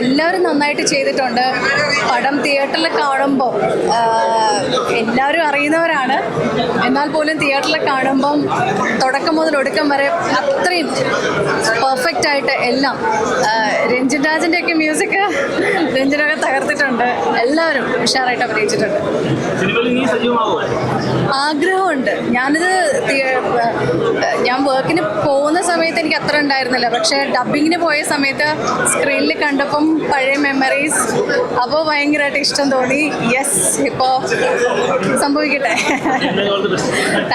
എല്ലാവരും നന്നായിട്ട് ചെയ്തിട്ടുണ്ട്. പടം തിയേറ്ററിൽ കാണുമ്പോൾ എല്ലാവരും അറിയുന്നവരാണ്. എന്നാൽ പോലും തിയേറ്ററിൽ കാണുമ്പം തുടക്കം മുതൽ ഒടുക്കം വരെ അത്രയും പെർഫെക്റ്റ് ആയിട്ട് എല്ലാം രഞ്ജിൻ രാജിന്റെ ഒക്കെ മ്യൂസിക് രഞ്ജിനൊക്കെ തകർത്തിട്ടുണ്ട്. എല്ലാവരും ഉഷാറായിട്ട് അഭിനയിച്ചിട്ടുണ്ട്. ആഗ്രഹമുണ്ട്. ഞാനിത് ഞാൻ വർക്കിന് പോകുന്ന സമയത്ത് എനിക്ക് അത്ര ഉണ്ടായിരുന്നില്ല. പക്ഷേ ഡബിങ്ങിന് പോയ സമയത്ത് സ്ക്രീനിൽ കണ്ടപ്പം പഴയ മെമ്മറീസ് അപ്പോൾ ഭയങ്കരമായിട്ട് ഇഷ്ടം തോന്നി. യെസ് ഇപ്പോൾ സംഭവിക്കട്ടെ.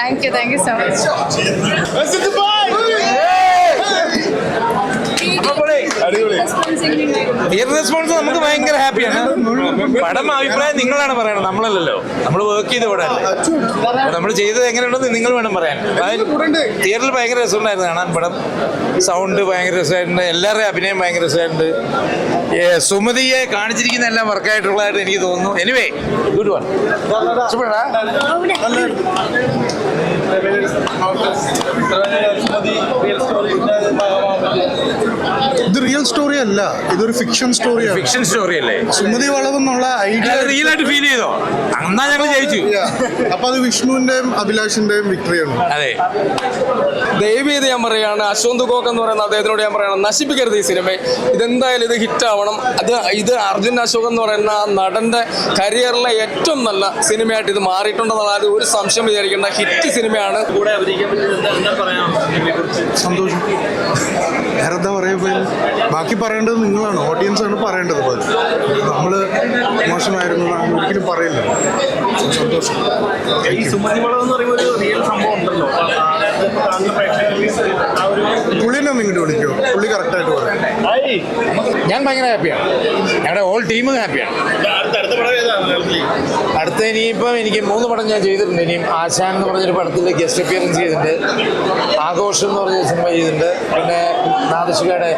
Thank you thank you so much ഈ റെസ്പോൺസ് നമുക്ക് ഭയങ്കര ഹാപ്പിയാണ് പടം അഭിപ്രായം നിങ്ങളാണ് പറയണത് നമ്മളല്ലല്ലോ. നമ്മൾ വർക്ക് ചെയ്ത പടം നമ്മൾ ചെയ്തത് എങ്ങനെയുണ്ടെന്ന് നിങ്ങൾ വേണം പറയാൻ. തിയേറ്ററിൽ ഭയങ്കര രസമുണ്ടായിരുന്നു കാണാൻ പടം. സൗണ്ട് ഭയങ്കര രസമായിട്ടുണ്ട്. എല്ലാവരുടെയും അഭിനയം ഭയങ്കര രസമായിട്ടുണ്ട്. സുമതിയെ കാണിച്ചിരിക്കുന്ന എല്ലാം വർക്കായിട്ടുള്ളതായിട്ട് എനിക്ക് തോന്നുന്നു. എനിവേ ഗുഡ് വൺ ഇഷ്ടപ്പെടാ? ഇത് റിയൽ സ്റ്റോറി അല്ല. ഇതൊരു ഫിക്ഷൻ സ്റ്റോറി ഫിക്ഷൻ സ്റ്റോറി അല്ലേ? സുമതി വളവ് എന്നുള്ള ഐഡിയ റിയൽ ആയിട്ട് ഫീൽ ചെയ്തോ? എന്നാ ഞങ്ങൾ ജയിച്ചു. അപ്പൊ അത് വിഷ്ണുവിന്റെയും അഭിലാഷിന്റെയും വിക്ടറിയാണ് അതെ. ദയവ് ചെയ്ത് ഞാൻ പറയുകയാണ് അശ്വന്ത് കോക്ക് എന്ന് പറയുന്ന അദ്ദേഹത്തിനോട് ഞാൻ പറയണം നശിപ്പിക്കരുത് ഈ സിനിമ ഇതെന്തായാലും ഇത് ഹിറ്റ് ആവണം. അത് ഇത് അർജുൻ അശോക് എന്ന് പറയുന്ന ആ നടന്റെ കരിയറിലെ ഏറ്റവും നല്ല സിനിമയായിട്ട് ഇത് മാറിയിട്ടുണ്ടെന്നുള്ള ഒരു സംശയം വിചാരിക്കേണ്ട ഹിറ്റ് സിനിമയാണ് കൂടെ സന്തോഷം. വേറെ എന്താ പറയുക ബാക്കി പറയേണ്ടത് നിങ്ങളാണ്. ഓഡിയൻസാണ് ആണ് പറയേണ്ടത് പോലും നമ്മൾ മോശമായിരുന്നു ഒരിക്കലും പറയില്ല. സന്തോഷം. പറയുമ്പോൾ പുള്ളിനെ ഒന്ന് ഇങ്ങോട്ട് വിളിക്കുമോ ഞാൻ ഭയങ്കര ഹാപ്പിയാണ് ഞങ്ങളുടെ ഓൾ ടീമും ഹാപ്പിയാണ് അടുത്ത ഇനിയിപ്പം എനിക്ക് മൂന്ന് പടം ഞാൻ ചെയ്തിട്ടുണ്ട്. ഇനിയും ആശാൻ എന്ന് പറഞ്ഞൊരു പടത്തിൽ ഗസ്റ്റ് അപ്പിയറൻസ് ചെയ്തിട്ടുണ്ട്. ആഘോഷം എന്ന് പറഞ്ഞ സിനിമ ചെയ്തിട്ടുണ്ട്. പിന്നെ നാദശികയുടെ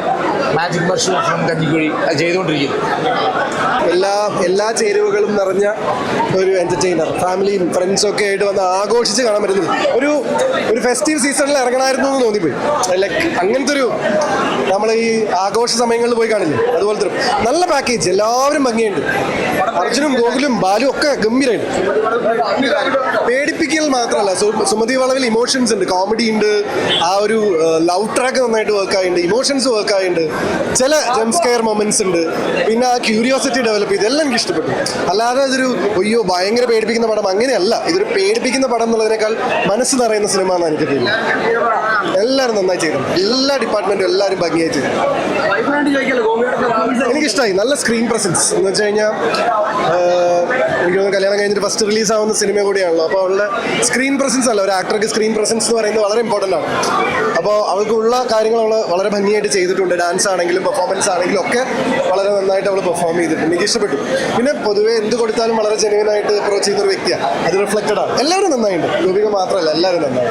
മാജിക് മർഷൻ കഞ്ഞിക്കുഴി അത് ചെയ്തുകൊണ്ടിരിക്കുന്നു. എല്ലാ എല്ലാ ചേരുവകളും നിറഞ്ഞ ഒരു എന്റർടൈനർ ഫാമിലിയും ഫ്രണ്ട്സും ഒക്കെ ആയിട്ട് വന്ന് ആഘോഷിച്ച് കാണാൻ പറ്റുന്നത്. ഒരു ഒരു ഫെസ്റ്റീവ് സീസണിൽ ഇറങ്ങണമായിരുന്നു എന്ന് തോന്നിപ്പോയി. ലൈക്ക് അങ്ങനത്തെ ഒരു നമ്മൾ ഈ ആഘോഷ സമയങ്ങളിൽ പോയി കാണില്ലേ? അതുപോലെ തരും. നല്ല പാക്കേജ് എല്ലാവരും ഭംഗിയുണ്ട്. അർജുനും ഗോകുലും ബാലും ഒക്കെ ഗംഭീരമായിട്ട് പേടിപ്പിക്കൽ മാത്രമല്ല സുമതി വളവിൽ ഇമോഷൻസ് ഉണ്ട്. കോമഡി ഉണ്ട്. ആ ഒരു ലവ് ട്രാക്ക് നന്നായിട്ട് വർക്ക് ആയിട്ടുണ്ട്. ഇമോഷൻസ് വർക്ക് ആയിട്ടുണ്ട്. ചില ജംസ്കെയർ മൊമെന്റ്സ് ഉണ്ട്. പിന്നെ ആ ക്യൂരിയോസിറ്റി ഡെവലപ്പ് ചെയ്ത് എല്ലാം എനിക്ക് ഇഷ്ടപ്പെട്ടു. അല്ലാതെ അതൊരു അയ്യോ ഭയങ്കര പേടിപ്പിക്കുന്ന പടം. അങ്ങനെയല്ല. ഇതൊരു പേടിപ്പിക്കുന്ന പടം എന്നുള്ളതിനേക്കാൾ മനസ്സ് നിറയുന്ന സിനിമ എന്നാണ് എനിക്ക് ഫീൽ എല്ലാവരും നന്നായി ചെയ്തു. എല്ലാ ഡിപ്പാർട്ട്മെന്റും എല്ലാവരും ഭംഗിയായി ചെയ്തു. എനിക്കിഷ്ടമായി നല്ല സ്ക്രീൻ പ്രസൻസ് എന്ന് വെച്ച് കഴിഞ്ഞാൽ എനിക്ക് കല്യാണം കഴിഞ്ഞിട്ട് ഫസ്റ്റ് റിലീസ് ആവുന്ന സിനിമ കൂടിയാണല്ലോ. അപ്പോൾ അവളുടെ സ്ക്രീൻ പ്രസൻസ് അല്ല ഒരു ആക്ടർക്ക് സ്ക്രീൻ പ്രസൻസ് എന്ന് പറയുന്നത് വളരെ ഇമ്പോർട്ടന്റ് ആണ്. അപ്പോൾ അവൾക്കുള്ള കാര്യങ്ങൾ അവൾ വളരെ ഭംഗിയായിട്ട് ചെയ്തിട്ടുണ്ട്. ഡാൻസ് ആണെങ്കിലും പെർഫോമൻസ് ആണെങ്കിലും ഒക്കെ വളരെ നന്നായിട്ട് അവൾ പെർഫോം ചെയ്തിട്ടുണ്ട്. എനിക്ക് ഇഷ്ടപ്പെട്ടു. പിന്നെ പൊതുവെ എന്ത് കൊടുത്താലും വളരെ ജെനുവിനായിട്ട് അപ്രോച്ച് ചെയ്യുന്ന ഒരു വ്യക്തിയാണ്. അത് റിഫ്ലക്റ്റഡ് ആണ്. എല്ലാവരും നന്നായിട്ടുണ്ട് ഗോപിക മാത്രമല്ല എല്ലാവരും നന്നായി.